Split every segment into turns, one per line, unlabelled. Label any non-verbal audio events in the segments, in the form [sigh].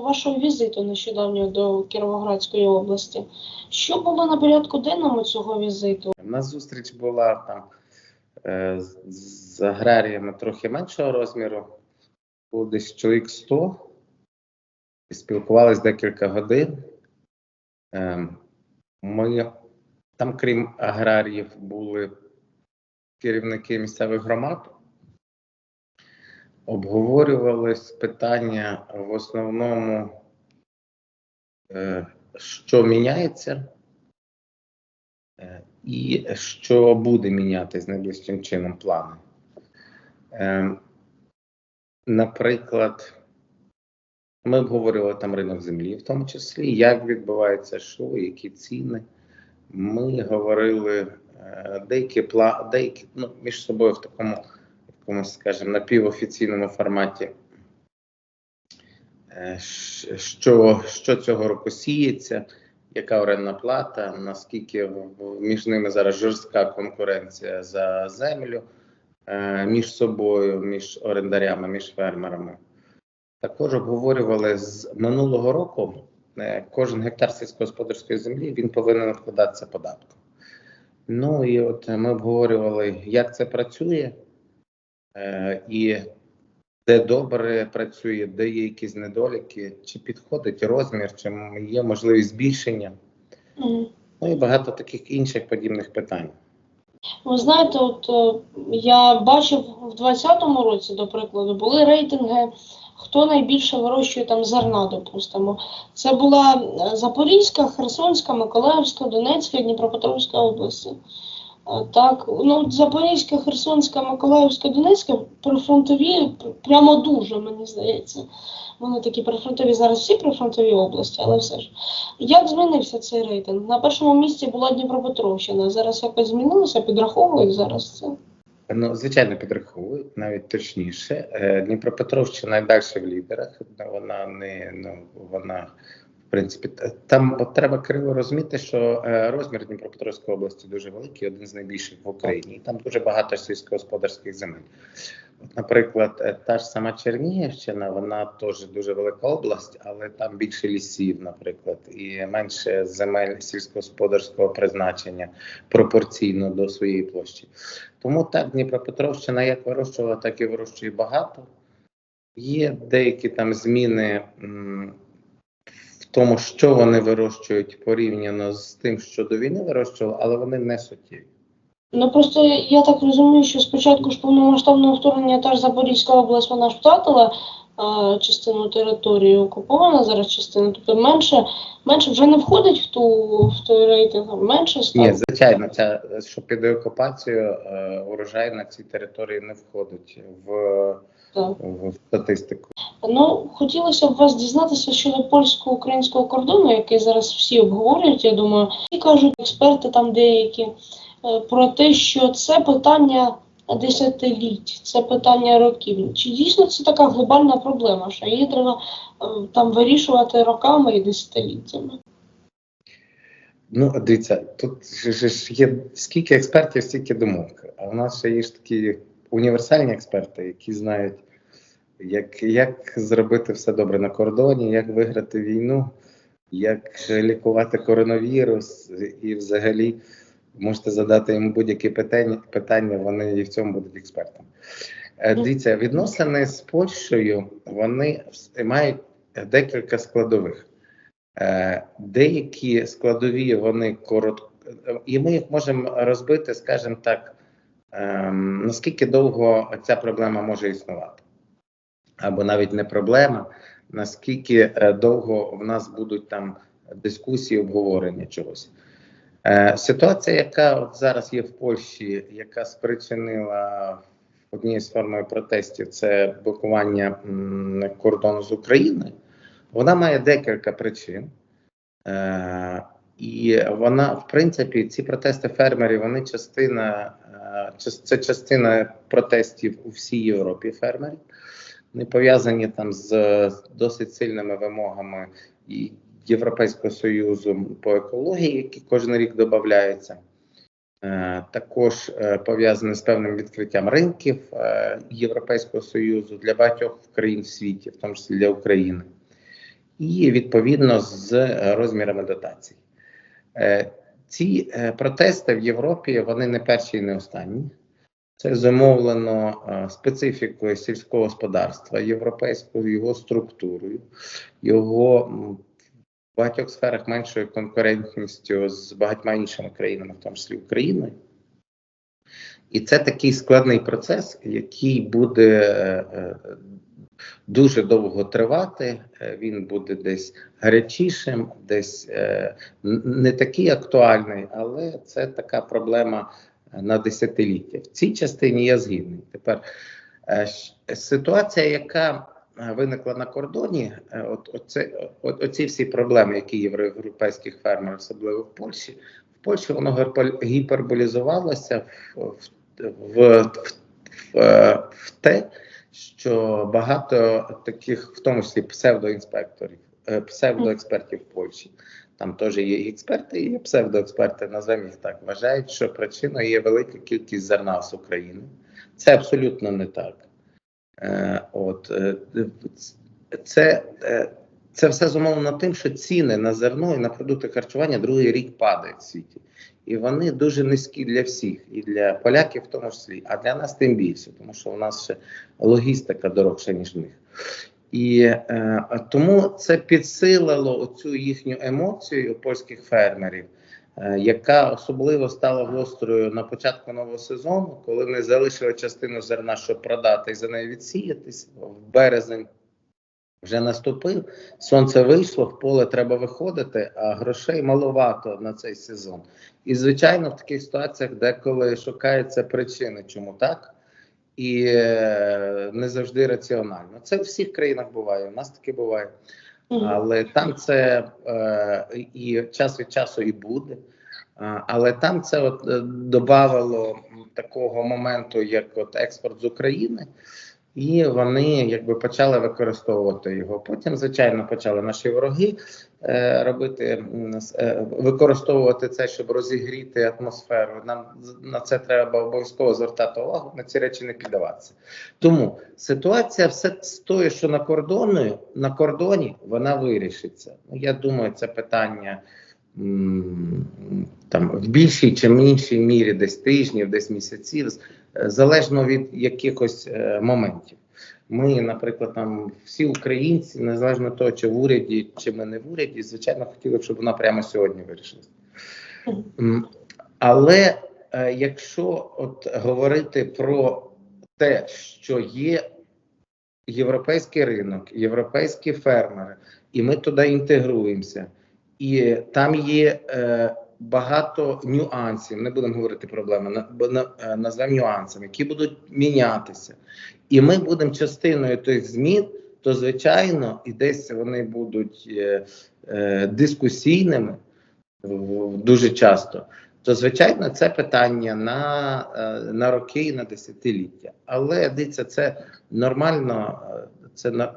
вашого візиту нещодавнього до Кіровоградської області. Що було на порядку денному цього візиту?
У нас зустріч була там е, з- аграріями трохи меншого розміру. Було десь чоловік 100. І спілкувались декілька годин. Е, ми там, крім аграріїв, були керівники місцевих громад. Обговорювались питання в основному, е, що міняється, Е, і що буде мінятись найближчим чином плани. Е, Наприклад, ми обговорювали там ринок землі, в тому числі, як відбувається, що, які ціни. Ми говорили деякі деякі ну, між собою в такому якомусь, скажімо, напівофіційному форматі. Е, Що, що цього року сіється, яка орендна плата, наскільки між ними зараз жорстка конкуренція за землю е, між собою, між орендарями, між фермерами. Також обговорювали з минулого року. е, Кожен гектар сільськогосподарської землі він повинен обкладатися податком. Ну і от ми обговорювали, як це працює, і де добре працює, де є якісь недоліки, чи підходить розмір, чи є можливість збільшення.
Мгм.
Ну і багато таких інших подібних питань.
Ви знаєте, от е, я бачив в 2020 році, до прикладу, були рейтинги, хто найбільше вирощує там зерна, допустимо. Це була е, Запорізька, Херсонська, Миколаївська, Донецька Дніпропетровська області. Так, ну Запорізька, Херсонська, Миколаївська, Донецька прифронтові пр- прямо дуже, мені здається. Вони такі прифронтові зараз всі прифронтові області, але все ж. Як змінився цей рейтинг? На першому місці була Дніпропетровщина. Зараз якось змінилося, підраховують зараз це.
Ну, звичайно, підраховують, навіть точніше. Е, Дніпропетровщина найдальше в лідерах. Вона не ну вона, в принципі, там треба криво розуміти, що е, розмір Дніпропетровської області дуже великий, один з найбільших в Україні. І там дуже багато сільськогосподарських земель. От, наприклад, е, та ж сама Чернігівщина, вона теж дуже велика область, але там більше лісів, наприклад, і менше земель сільськогосподарського призначення пропорційно до своєї площі. Тому так, Дніпропетровщина як вирощувала, так і вирощує багато. Є деякі там зміни м, тому, що вони вирощують порівняно з тим, що до війни вирощували, але вони не суттєві.
Ну просто я так розумію, що спочатку ж повномасштабного вторгнення та ж Запорізька область вона ж втратила е, частину території, окупована зараз частина, тобто менше, менше вже не входить в ту в той рейтинг, менше стало.
Ні, звичайно, ця що під окупацію е, урожай на цій території не входить в,
Так.
в статистику.
Ну, хотілося б вас дізнатися щодо польсько-українського кордону, який зараз всі обговорюють, я думаю, і кажуть експерти там деякі е, про те, що це питання десятиліть, це питання років. Чи дійсно це така глобальна проблема, що її треба е, там вирішувати роками і десятиліттями?
Ну, дивіться, тут ж є скільки експертів, стільки думок. А в нас ще є ж такі універсальні експерти, які знають, як, як зробити все добре на кордоні, як виграти війну, як лікувати коронавірус, і взагалі можете задати їм будь-які питання, питання, вони і в цьому будуть експертами. Е, Дивіться, відносини з Польщею вони мають декілька складових. Е, Деякі складові вони коротко, і ми їх можемо розбити, скажімо так, ем, наскільки довго ця проблема може існувати, або навіть не проблема, наскільки е, довго в нас будуть там дискусії, обговорення чогось. Е, Ситуація, яка от зараз є в Польщі, яка спричинила однією з формою протестів, це блокування кордону з Україною. Вона має декілька причин. Е, і вона, в принципі, ці протести фермерів, вони частина, це частина протестів у всій Європі фермерів. Вони пов'язані там з досить сильними вимогами і Європейського Союзу по екології, які кожен рік додаються. Е, Також е, пов'язані з певним відкриттям ринків е, Європейського Союзу для багатьох країн в світі, в тому числі для України. і відповідно з розмірами дотацій. Ці протести в Європі вони не перші і не останні. Це зумовлено е, специфікою сільського господарства, європейською його структурою, його в багатьох сферах меншою конкурентністю з багатьма іншими країнами, в тому числі Україною. І це такий складний процес, який буде е, е, дуже довго тривати. Він буде десь гарячішим, десь не такий актуальний, але це така проблема на десятиліття. В цій частині я згідний. Тепер е, ситуація, яка е, виникла на кордоні, е, от, оце, от, оці всі проблеми, які європейських фермерів, особливо в Польщі. В Польщі воно гіпербол- гіперболізувалося в, в, в, в, в, те, що багато таких, в тому числі псевдоінспекторів, псевдоекспертів Польщі, там теж є експерти, і псевдоексперти, назвемо їх так, вважають, що причиною є велика кількість зерна з України. Це абсолютно не так. Е, от, е, це, е, це все зумовлено тим, що ціни на зерно і на продукти харчування другий рік падають в світі. І вони дуже низькі для всіх, і для поляків в тому числі, а для нас тим більше, тому що у нас ще логістика дорожча, ніж в них. І е, тому це підсилило оцю їхню емоцію польських фермерів, е, яка особливо стала гострою на початку нового сезону, коли вони залишили частину зерна, щоб продати і за нею відсіятись в березень. Вже наступив, сонце вийшло, в поле треба виходити, а грошей маловато на цей сезон. І, звичайно, в таких ситуаціях деколи шукаються причини, чому так, і е, не завжди раціонально. Це в всіх країнах буває, у нас таке буває. Але там це е, і час від часу і буде. Але там це от е, додавало такого моменту, як от експорт з України, і вони якби почали використовувати його. Потім, звичайно, почали наші вороги е, робити е, використовувати це, щоб розігріти атмосферу. Нам на це треба обов'язково звертати увагу, на ці речі не піддаватися. Тому ситуація все з тою, що на кордоні, на кордоні вона вирішиться. Ну, я думаю, це питання. Там в більшій чи меншій мірі десь тижнів, десь місяців, е, залежно від якихось е, моментів. Ми, наприклад, там всі українці, незалежно того, чи в уряді, чи ми не в уряді, звичайно, хотіли, б, щоб вона прямо сьогодні вирішилася. Але е, якщо от говорити про те, що є європейський ринок, європейські фермери, і ми туди інтегруємося, і там є е, багато нюансів. Не будемо говорити проблеми, на, е, назвемо нюансами, які будуть мінятися. І ми будемо частиною тих змін, то звичайно, і десь вони будуть е, е, дискусійними дуже часто. То звичайно, це питання на, е, на роки і на десятиліття. Але дивіться, це нормально, е, це,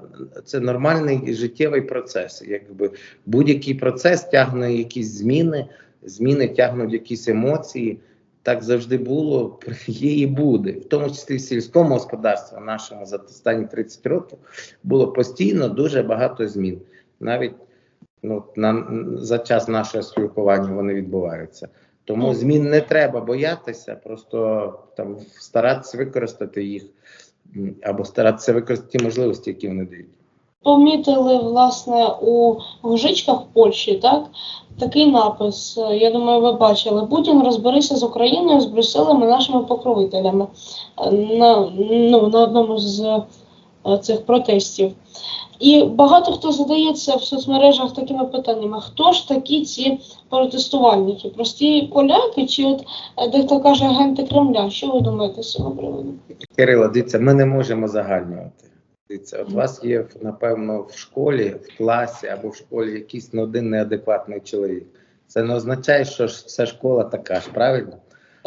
це нормальний життєвий процес. Якби будь-який процес тягне якісь зміни, зміни тягнуть якісь емоції. Так завжди було, [laughs] є і буде. В тому числі в сільському господарстві нашому за останні 30 років було постійно дуже багато змін. Навіть ну, на, за час нашого спілкування вони відбуваються. Тому змін не треба боятися, просто там старатися використати їх або старатися використати ті можливості, які вони дають.
Помітили, власне, у Гужичках в Польщі, так? Такий напис, я думаю, ви бачили. Путін розберися з Україною, з Брюсселем і нашими покровителями на, ну, на одному з е, цих протестів. І багато хто задається в соцмережах такими питаннями: хто ж такі ці протестувальники? Прості поляки, чи от е, дехто каже агенти Кремля? Що ви думаєте з цього приводу?
Кирило, дивіться, ми не можемо загальнювати. Дивіться, от вас є, напевно, в школі, в класі або в школі якийсь один неадекватний чоловік. Це не означає, що вся школа така ж, правильно?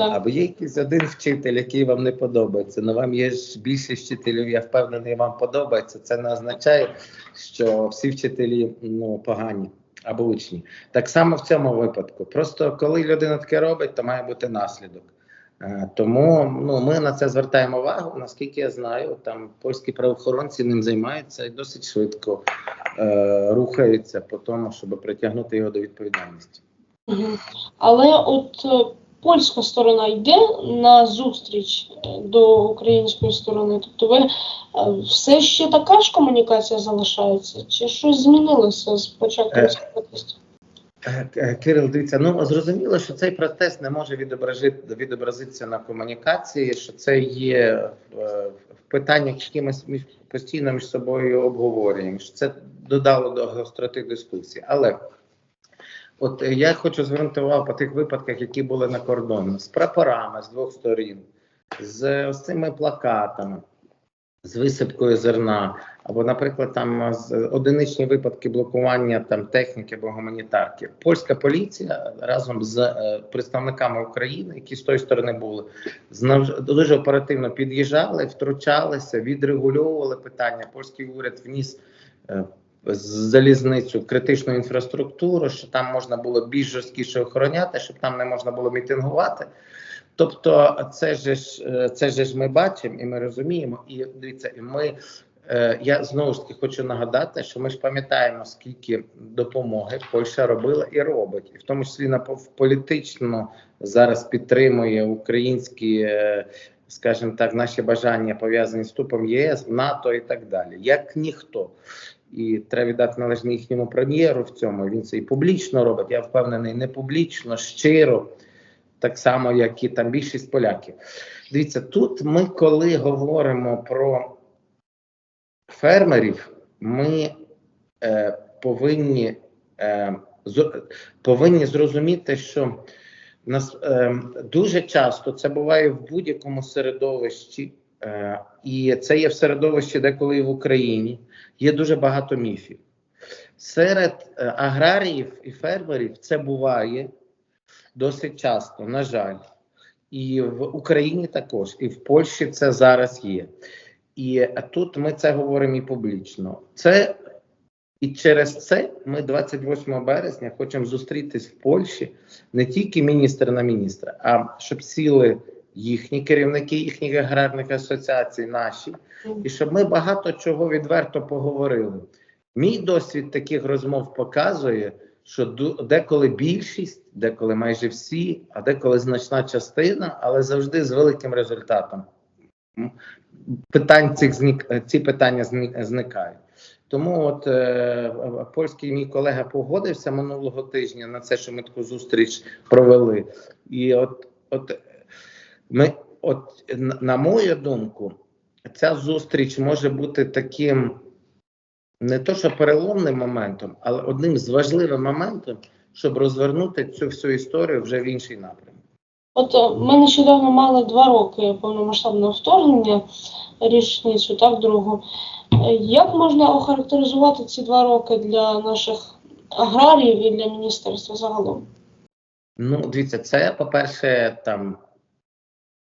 Так.
Або є якийсь один вчитель, який вам не подобається. Ну вам є ж більше вчителів, я впевнений, вам подобається. Це не означає, що всі вчителі ну, погані або учні. Так само в цьому випадку. Просто коли людина таке робить, то має бути наслідок. Е, Тому ну, ми на це звертаємо увагу. Наскільки я знаю, там польські правоохоронці ним займаються і досить швидко е, рухаються по тому, щоб притягнути його до відповідальності.
Але от е, польська сторона йде на зустріч е, до української сторони. Тобто ви е, все ще така ж комунікація залишається? Чи щось змінилося з початком цих протестів?
Е, Кирил, дивіться, ну зрозуміло, що цей протест не може відображити, відобразитися на комунікації, що це є в питаннях, які ми постійно між собою обговорюємо. Що це додало до гостроти дискусії. Але от е, я хочу звернути увагу по тих випадках, які були на кордоні з прапорами з двох сторін, з ось цими плакатами, з висипкою зерна, або, наприклад, там одиничні випадки блокування там техніки або гуманітарки. Польська поліція разом з е, представниками України, які з тої сторони були, знав- дуже оперативно під'їжджали, втручалися, відрегульовували питання. Польський уряд вніс. Залізницю критичну інфраструктуру, що там можна було більш жорсткіше охороняти, щоб там не можна було мітингувати. Тобто, це ж е, це ж ми бачимо і ми розуміємо. І дивіться, і ми е, я знову ж таки хочу нагадати, що ми ж пам'ятаємо, скільки допомоги Польща робила і робить, і в тому числі на політично зараз підтримує українські, е, скажімо так, наші бажання пов'язані з вступом ЄС, НАТО і так далі, як ніхто. І треба віддати належне їхньому прем'єру в цьому. Він це і публічно робить. Я впевнений, не публічно, щиро, так само, як і там більшість поляків. Дивіться, тут ми, коли говоримо про фермерів, ми е, повинні, е, з, повинні зрозуміти, що нас е, дуже часто це буває в будь-якому середовищі, і це є в середовищі деколи і в Україні. Є дуже багато міфів. Серед е, аграріїв і фермерів це буває досить часто, на жаль. І в Україні також, і в Польщі це зараз є. І тут ми це говоримо і публічно. Це і через це ми 28 березня хочемо зустрітись в Польщі не тільки міністр на міністра, а щоб сіли їхні керівники їхніх аграрних асоціацій, наші, і щоб ми багато чого відверто поговорили. Мій досвід таких розмов показує, що деколи більшість, деколи майже всі, а деколи значна частина, але завжди з великим результатом. Питань цих знік, е, ці питання зникають. Тому от е, польський мій колега погодився минулого тижня на це, що ми таку зустріч провели. І от, от ми, от на- мою думку, ця зустріч може бути таким не то, що переломним моментом, але одним з важливих моментів, щоб розвернути цю всю історію вже в інший напрямок.
От е, ми нещодавно мали два роки повномасштабного вторгнення, річницю, так, другу. Е, Як можна охарактеризувати ці два роки для наших аграріїв і для міністерства загалом?
Ну, дивіться, це, по-перше, там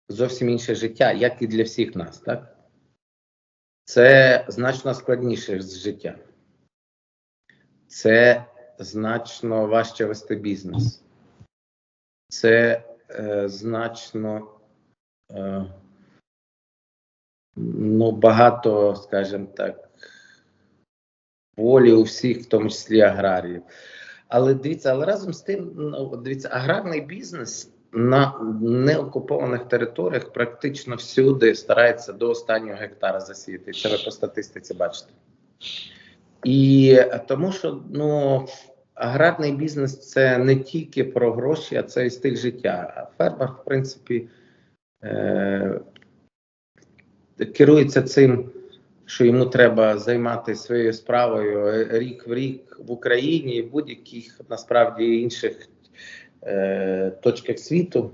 зовсім інше життя, як і для всіх нас, так? Це значно складніше з життя. Це значно важче вести бізнес. Це е, значно е, ну, багато, скажімо так, волі у всіх, в тому числі аграріїв. Але дивіться, але разом з тим, ну, дивіться, аграрний бізнес на неокупованих територіях практично всюди старається до останнього гектара засіяти. Це ви по статистиці бачите. І тому що ну, аграрний бізнес це не тільки про гроші, а це і стиль життя. Фермер, в принципі, е- керується цим що йому треба займатися своєю справою рік в рік в Україні і будь-яких насправді інших точках світу.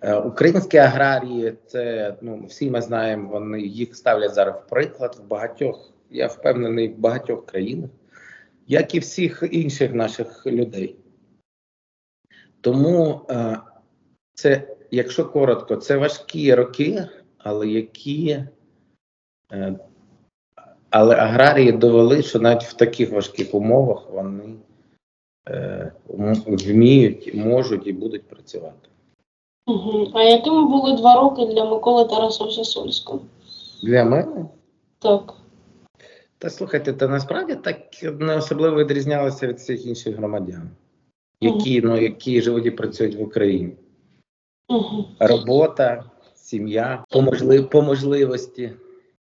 Е, українські аграрії, це ну всі ми знаємо, вони їх ставлять зараз в приклад в багатьох, я впевнений, в багатьох країнах, як і всіх інших наших людей. Тому е, це, якщо коротко, це важкі роки, але які Е, Але аграрії довели, що навіть в таких важких умовах вони е, вміють, можуть і будуть працювати.
Угу. А якими були два роки для Миколи Тарасовича Сольського?
Для мене?
Так.
Та слухайте, та насправді так не особливо відрізнялося від всіх інших громадян, які, ну, які живуть і працюють в Україні.
Угу.
Робота, сім'я, по можливості.